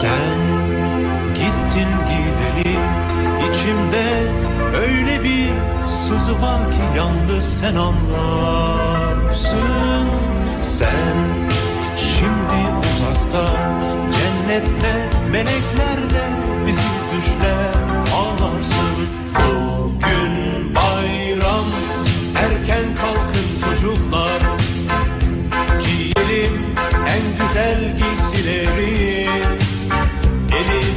Sen gittin gideli içimde öyle bir sızı var ki yalnız sen anlarsın. Sen şimdi uzakta cennette meleklerle bizi düşler ağlarsın. Bugün bayram erken kalkın çocuklar. Giyelim en güzel giysileri.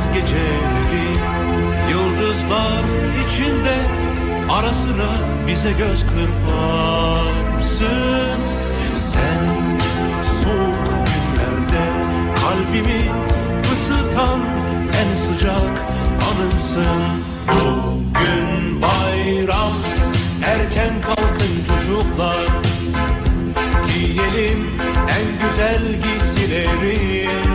yaz geceleri. Yıldızlar içinde Ara sıra bize göz kırparsın. Sen soğuk günlerde kalbimi ısıtan en sıcak anımsın. Bugün bayram erken kalkın çocuklar. Giyelim en güzel giysileri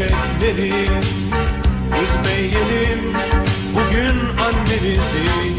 çiçekleri Üzmeyelim bugün annemizi